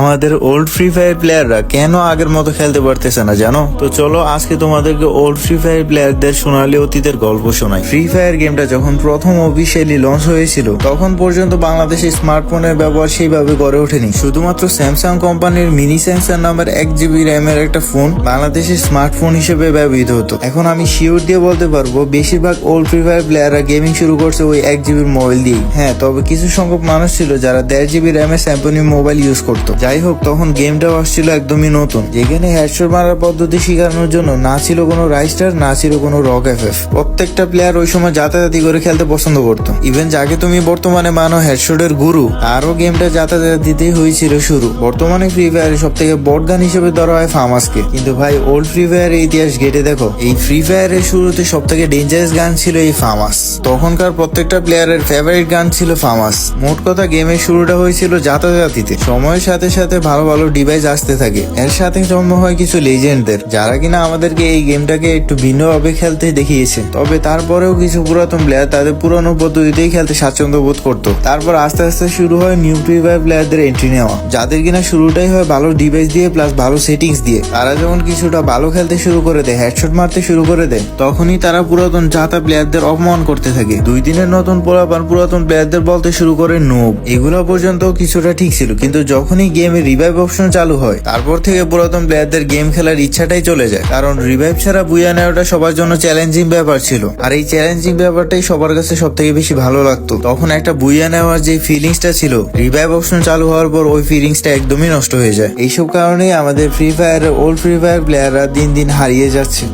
আমাদের old free fire প্লেয়াররা কেন আগের মতো খেলতে পারতেছে না, জানো? তো চলো আজকে তোমাদেরকে ওল্ড ফ্রি ফায়ার প্লেয়ারদের সোনালী অতীতের গল্প শোনাই। ফ্রি ফায়ার গেমটা যখন প্রথম অফিসিয়ালি লঞ্চ হয়েছিল, তখন পর্যন্ত বাংলাদেশে স্মার্টফোনের ব্যবহার সেইভাবে গড়ে ওঠেনি। শুধুমাত্র স্যামসাং কোম্পানির মিনি স্যামসাং নামের এক জিবি র্যামের একটা ফোন বাংলাদেশের স্মার্টফোন হিসেবে ব্যবহৃত হতো। এখন আমি শিওর দিয়ে বলতে পারব, বেশিরভাগ ওল্ড ফ্রি ফায়ার প্লেয়াররা গেমিং শুরু করছে ওই এক জিবির মোবাইল দিয়েই। হ্যাঁ তবে কিছু সংখ্যক মানুষ ছিল যারা দেড় জিবি র্যামের স্যাম্পনি মোবাইল ইউজ করতো। যাই হোক, তখন গেমটাও আসছিল একদমই নতুন। যেখানে হেডশট মারার পদ্ধতি শেখানোর জন্য না ছিল কোনো রাইস্টার, না ছিল কোনো রক এফ এফ প্রত্যেকটা প্লেয়ার ওই সময় যাতায়াতি করে খেলতে পছন্দ করতো। ইভেন যাকে তুমি বর্তমানে মানো হেডশটের গুরু আরও গেমটা যাতায়াতিতেই হয়েছিল শুরু। বর্তমানে ফ্রি ফায়ারের সব থেকে বড় গান হিসেবে ধরা হয় ফামাসকে কিন্তু ভাই ওল্ড ফ্রি ফায়ারের ইতিহাস ঘেটে দেখো। এই ফ্রি ফায়ারের শুরুতে সব থেকে ডেঞ্জারাস গান ছিল এই ফামাস তখনকার প্রত্যেকটা প্লেয়ারের ফেভারিট গান ছিল ফামাস মোট কথা গেমের শুরুটা হয়েছিল যাতায়াতিতে। সময়ের সাথে সাথে ভালো ভালো ডিভাইস আসতে থাকে। এর সাথে জন্ম হয় কিছু লেজেন্ডদের যারা কিনা আমাদেরকে এই গেমটাকে একটু ভিন্নভাবে খেলতে দেখিয়েছে। তবে তারপরেও কিছু পুরাতন প্লেয়ার তাদের পুরনো পদ্ধতিতেই খেলতে স্বাচ্ছন্দ্য বোধ করতো। তারপর আস্তে আস্তে শুরু হয় নিউ ফায়ার প্লেয়ারদের এন্ট্রি নেওয়া। যাদের কিনা শুরুটাই হয় ভালো ডিভাইস দিয়ে প্লাস ভালো সেটিংস দিয়ে। তারা যখন কিছুটা ভালো খেলতে শুরু করে দেয় হেডশট মারতে শুরু করে দেয়, তখনই তারা পুরাতন জাতা প্লেয়ারদের অপমান করতে থাকে। দুই দিনের নতুন পোলাপান পুরাতন প্লেয়ারদের বলতে শুরু করে নোব এগুলো পর্যন্ত কিছুটা ঠিক ছিল, কিন্তু যখনই গেমে রিভাইভ অপশন চালু হয়। তারপর থেকে পুরাতন প্লেয়ারদের গেম খেলার ইচ্ছাটাই চলে যায়। কারণ রিভাইভ ছাড়া বুয়া নেওয়াটা সবার জন্য চ্যালেঞ্জিং ব্যাপার ছিল। আর এই চ্যালেঞ্জিং ব্যাপারটাই সবার কাছে সব থেকে বেশি ভালো লাগতো। তখন একটা বুইয়া নেওয়ার যে ফিলিংসটা ছিল রিভাইভ অপশন চালু হওয়ার পর ওই ফিলিংসটা একদমই নষ্ট হয়ে যায়। এইসব কারণেই আমাদের free fire old free fire প্লেয়াররা দিন দিন হারিয়ে যাচ্ছে।